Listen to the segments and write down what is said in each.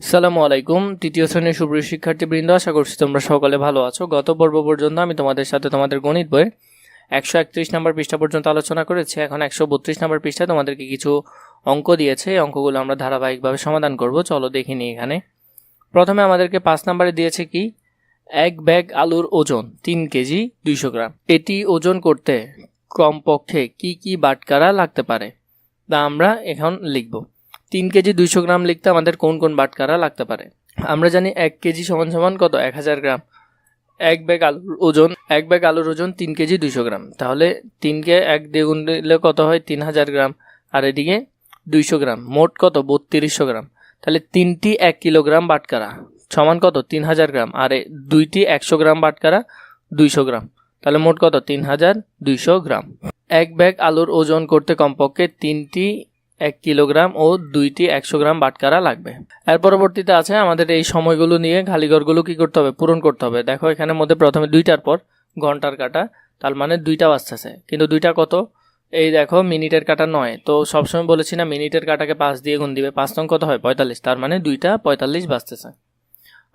সালামু আলাইকুম, তৃতীয় শ্রেণির সুপ্রিয় শিক্ষার্থীবৃন্দ, আশা করছি তোমরা সকলে ভালো আছো। গত পর্ব পর্যন্ত আমি তোমাদের সাথে তোমাদের গণিত বইয়ের একশো একত্রিশ নম্বর পৃষ্ঠা পর্যন্ত আলোচনা করেছি। এখন একশো বত্রিশ নম্বর পৃষ্ঠায় তোমাদেরকে কিছু অঙ্ক দিয়েছে। এই অঙ্কগুলো আমরা ধারাবাহিকভাবে সমাধান করব। চলো দেখে নিই এখানে। প্রথমে আমাদেরকে পাঁচ নম্বরে দিয়েছে কি? এক ব্যাগ আলুর ওজন, তিন কেজি, দুইশো গ্রাম। এটি ওজন করতে কমপক্ষে কি কি বাটকারা লাগতে পারে? তা আমরা এখন লিখব। তিন কেজি দুইশো গ্রাম লিখতে আমাদের কোন কোন বাটকারা লাগতে পারে? আমরা জানি এক কেজি সমান সমান কত? এক হাজার গ্রাম। এক ব্যাগ আলুর ওজন এক ব্যাগ আলুর ওজন তিন কেজি দুইশো গ্রাম। তাহলে তিনকে এক দিয়ে গুণ দিলে কত হয়? তিন হাজার গ্রাম। আর এদিকে দুইশো গ্রাম। মোট কত? বত্রিশশো গ্রাম। তাহলে তিনটি এক কিলোগ্রাম বাটকারা। সমান কত? তিন হাজার গ্রাম। আর দুইটি একশো গ্রাম বাটকারা, দুইশো গ্রাম। তাহলে মোট কত? তিন হাজার দুইশো গ্রাম। এক ব্যাগ আলুর ওজন করতে কমপক্ষে তিনটি এক কিলোগ্রাম ও দুইটি একশো গ্রাম বাটকারা লাগবে। এর পরবর্তীতে আছে আমাদের এই সময়গুলো নিয়ে খালিঘরগুলো কি করতে হবে? পূরণ করতে হবে। দেখো, এখানের মধ্যে প্রথমে দুইটার পর ঘণ্টার কাটা, তার মানে দুইটা বাজতেছে। কিন্তু দুইটা কত? এই দেখো, মিনিটের কাটা নয়। তো সবসময় বলেছি না, মিনিটের কাটাকে পাঁচ দিয়ে গুণ দিবে। পাঁচ নং কত হয়? পঁয়তাল্লিশ। তার মানে দুইটা পঁয়তাল্লিশ বাজতেছে।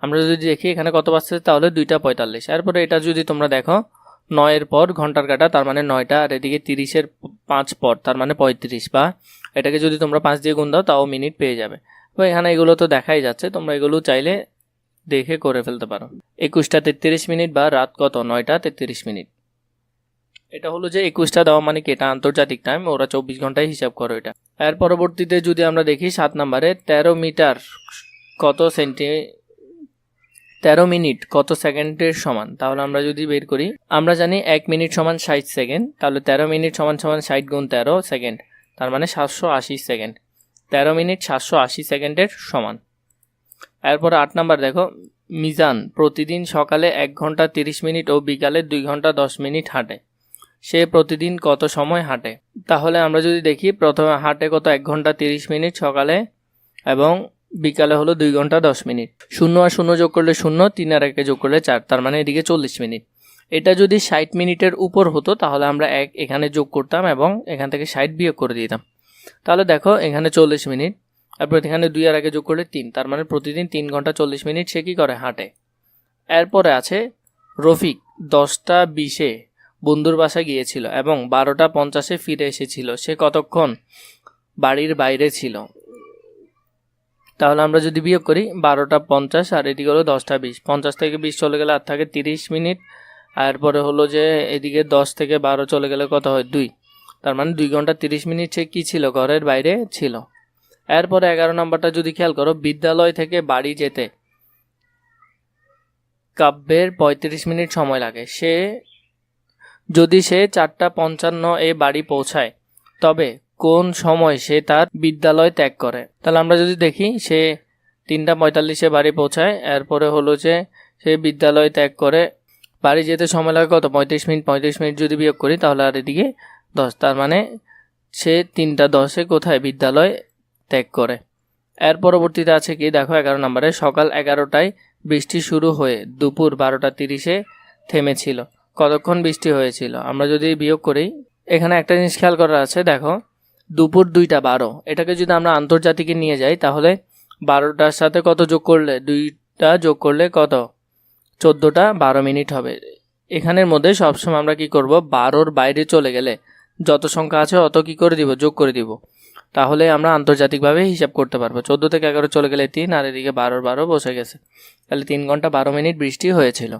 আমরা যদি দেখি এখানে কত বাজতেছে, তাহলে দুইটা পঁয়তাল্লিশ। এরপরে এটা যদি তোমরা দেখো, নয়ের পর ঘণ্টার কাটা, তার মানে নয়টা, আর এদিকে তিরিশের পাঁচ পর, তার মানে পঁয়ত্রিশ বা এটাকে যদি তোমরা পাঁচ দিয়ে গুণ দাও, তাও মিনিট পেয়ে যাবে। তো এখানে এগুলো তো দেখাই যাচ্ছে, তোমরা এগুলো চাইলে দেখে করে ফেলতে পারো। একুশটা তেত্রিশ মিনিট বা রাত কত? নয়টা তেত্রিশ মিনিট। এটা হলো যে একুশটা দেওয়া মানে কি? এটা আন্তর্জাতিক টাইম ওরা চব্বিশ ঘন্টায় হিসাব করো এটা এর পরবর্তীতে যদি আমরা দেখি, সাত নম্বরে তেরো মিটার কত সেন্টি, তেরো মিনিট কত সেকেন্ডের সমান? তাহলে আমরা যদি বের করি, আমরা জানি এক মিনিট সমান ষাট সেকেন্ড, তাহলে তেরো মিনিট সমান সমান ষাট গুণ তেরো সেকেন্ড। তার মানে সাতশো আশি সেকেন্ড। তেরো মিনিট সাতশো আশি সেকেন্ডের সমান। এরপর আট নাম্বার দেখো, মিজান প্রতিদিন সকালে এক ঘণ্টা তিরিশ মিনিট ও বিকালে দুই ঘণ্টা দশ মিনিট হাঁটে। সে প্রতিদিন কত সময় হাঁটে? তাহলে আমরা যদি দেখি, প্রথমে হাঁটে কত? এক ঘণ্টা তিরিশ মিনিট সকালে এবং বিকালে হলো দুই ঘণ্টা দশ মিনিট। শূন্য আর শূন্য যোগ করলে শূন্য, তিন আর একে যোগ করলে চার, তার মানে এদিকে চল্লিশ মিনিট। এটা যদি ষাট মিনিটের উপর হতো, তাহলে আমরা এক, এখানে যোগ করতাম এবং এখান থেকে ষাট বিয়োগ করে দিতাম। তাহলে দেখো, এখানে চল্লিশ মিনিট, তারপর এখানে দুই আর আগে যোগ করলে তিন, তার মানে প্রতিদিন তিন ঘণ্টা চল্লিশ মিনিট সে কী করে? হাঁটে। এরপরে আছে রফিক, দশটা বিশে বন্ধুর বাসা গিয়েছিল এবং বারোটা পঞ্চাশে ফিরে এসেছিল। সে কতক্ষণ? বাড়ির বাইরে ছিল। তাহলে আমরা যদি বিয়োগ করি, বারোটা পঞ্চাশ, আর এদিকে হলো দশটা বিশ। পঞ্চাশ থেকে বিশ চলে গেলে আর থাকে তিরিশ মিনিট আর পরে হলো যে এদিকে দশ থেকে বারো চলে গেলে কত হয়? দুই। তার মানে দুই ঘণ্টা তিরিশ মিনিট সে কী ছিল? ঘরের বাইরে ছিল। এরপরে এগারো নম্বরটা যদি খেয়াল করো, বিদ্যালয় থেকে বাড়ি যেতে কাব্যের পঁয়ত্রিশ মিনিট সময় লাগে। সে যদি সে চারটা পঞ্চান্ন এ বাড়ি পৌঁছায়, তবে কোন সময় সে তার বিদ্যালয় ত্যাগ করে? তাহলে আমরা যদি দেখি, সে তিনটা পঁয়তাল্লিশে বাড়ি পৌঁছায়, এরপরে হলো যে সে বিদ্যালয় ত্যাগ করে বাড়ি যেতে সময় লাগে কত? পঁয়ত্রিশ মিনিট পঁয়ত্রিশ মিনিট যদি বিয়োগ করি তাহলে আর এদিকে দশ। তার মানে সে তিনটা দশে কোথায় বিদ্যালয় ত্যাগ করে? এর পরবর্তীতে আছে কি? দেখো এগারো নম্বরে, সকাল এগারোটায় বৃষ্টি শুরু হয়ে দুপুর বারোটা তিরিশে থেমেছিল। কতক্ষণ বৃষ্টি হয়েছিল? আমরা যদি বিয়োগ করি, এখানে একটা জিনিস খেয়াল করার আছে, দেখো, দুপুর দুইটা বারো। এটাকে যদি আমরা আন্তর্জাতিকে নিয়ে যাই, তাহলে বারোটার সাথে কত যোগ করলে? দুইটা যোগ করলে কত? চোদ্দোটা বারো মিনিট হবে। এখানের মধ্যে সবসময় আমরা কি করব? বারোর বাইরে চলে গেলে যত সংখ্যা আছে অত কি করে দিব? যোগ করে দিব। তাহলে আমরা আন্তর্জাতিকভাবে হিসাব করতে পারব। চোদ্দ থেকে এগারো চলে গেলে তিন, আর এদিকে বারোর বারো বসে গেছে। তাহলে তিন ঘণ্টা বারো মিনিট বৃষ্টি হয়েছিল।